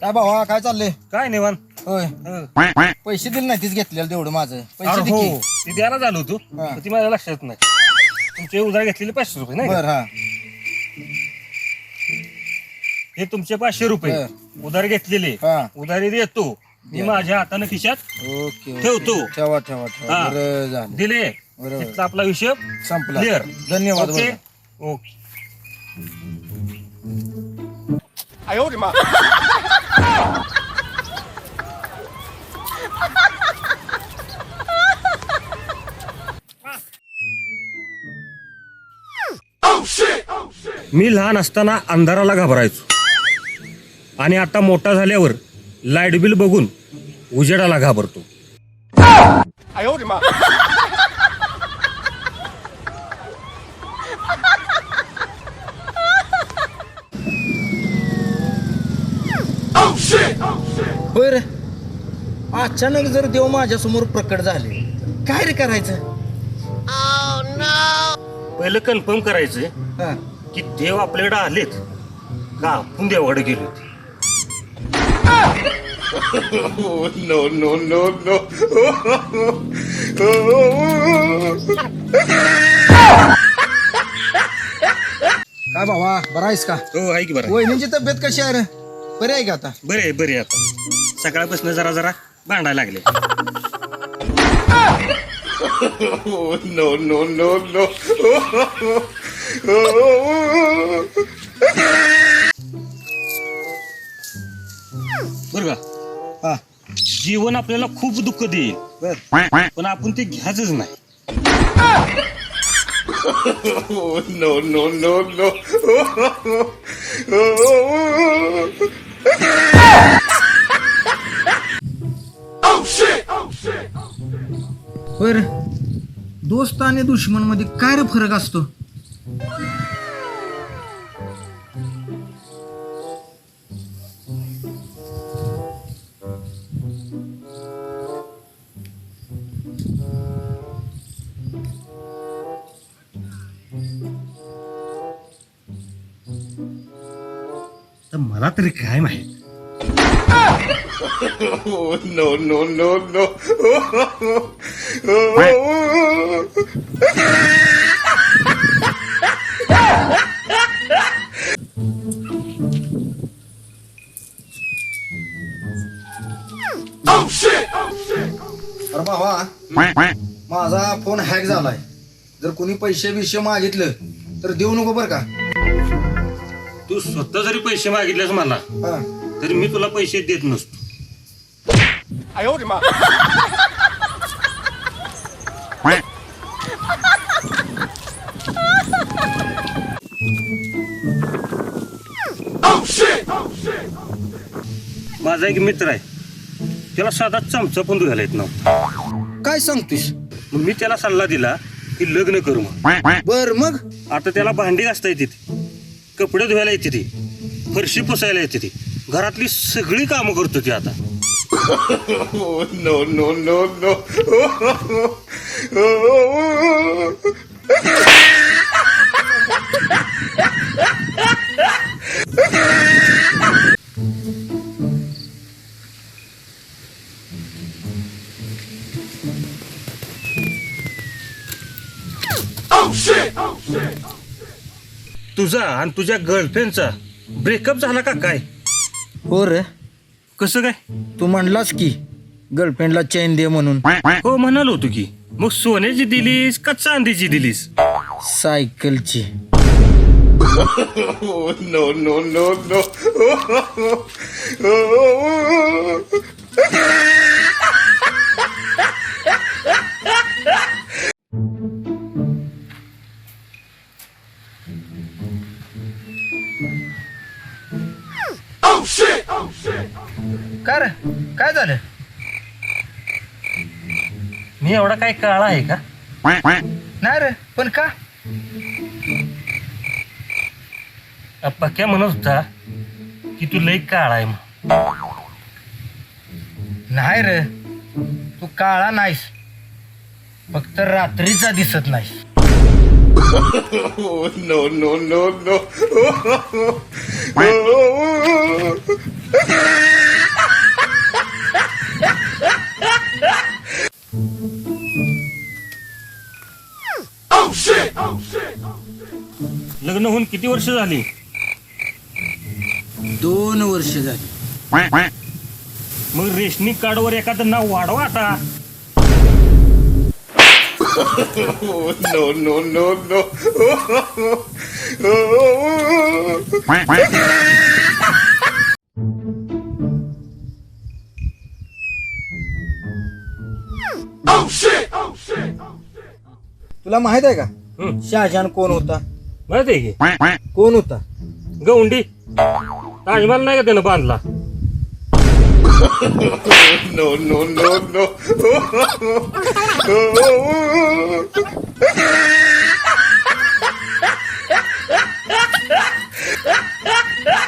काय भावा काय चाललंय काय निवान होय पैसे दिले नाही तीच घेतलेलं तेवढं माझं पैसे दे हो की. ती द्यायला झालो तू हा. ती माझ्या लक्षात नाही तुमचे उधार घेतलेले पाचशे रुपये नाही का? बर हा हे तुमचे पाचशे रुपये उधार घेतलेले हा. उधारी देतो मी माझ्या हाताने खिशात ओके ओके. ठेवतो. ठेवा ठेवा ठेवा हा. बरं झालं दिले बरोबर. तिथला आपला विषय संपला धन्यवाद ओके बरं. ओके मी लहान असताना अंधाराला घाबरायचो. आणि आता मोठा झाल्यावर लाइट बिल बघून उजेडाला घाबरतो. होय रे अचानक जर देव माझ्यासमोर प्रकट झाले काय रे करायचं? पहिलं कन्फर्म करायचं हा. की देव आपल्याकडे आलेत. का आपण देवाकडे गेलो काय भावा बरा आहेस का? हो आहे की बरं वहिनीची तब्येत कशी आहे रे? बरी आहे का आता? बरे आहे बरे आहे आता. सकाळपासून जरा जरा भांडायला लागले. बरं का? हा. जीवन आपल्याला खूप दुःख देईल. बर. पण आपण ते घ्यायचंच नाही. बर. दोस्त आणि दुश्मनमध्ये काय रे फरक असतो? तर मला तरी काय माहीत? अरे भावा माझा फोन हॅक झालाय. जर कोणी पैसे बिशे मागितलं तर देऊ नको बर का? तू स्वतः जरी पैसे मागितलेस मला तरी मी तुला पैसे देत नसतो. माझा एक मित्र आहे. त्याला साधा चमचा पण धुवायला येत नव्हता. काय सांगतोस? मग मी त्याला सल्ला दिला की लग्न करू मग बर मग? आता त्याला भांडी घासता येते कपडे धुवायला येते ती. फरशी पुसायला येते ती. घरातली सगळी कामं करतो ती आता. हो नो नो नो तुझा आणि तुझ्या गर्लफ्रेंडचा ब्रेकअप झाला का काय? हो रे. कसं काय? तू म्हणलास की गर्लफ्रेंडला चैन दे म्हणून. हो म्हणालो होतो की. मग सोन्याची दिलीस का चांदीची दिलीस? सायकलची काय रे? काय झालं? मी एवढा काय काळा आहे का? नाही रे पण का? पक्क्या पक्या म्हणत होता की तू लई काळा आहे मग. नाही रे तू काळा नाहीस. फक्त रात्रीचा दिसत नाही नो नो नो नो लग्न होऊन किती वर्ष झाली दोन वर्ष झाली मग रेशनिंग कार्डवर एखादं नाव वाढवा आता Oh, no, no, no, no. oh shit! Oh shit! तुला माहीत आहे का हं, शहाजहान कोण होता माहिती आहे की? कोण होता? गौंडी ताजमहाल नाही का त्यानं बांधला? No, no, no, no.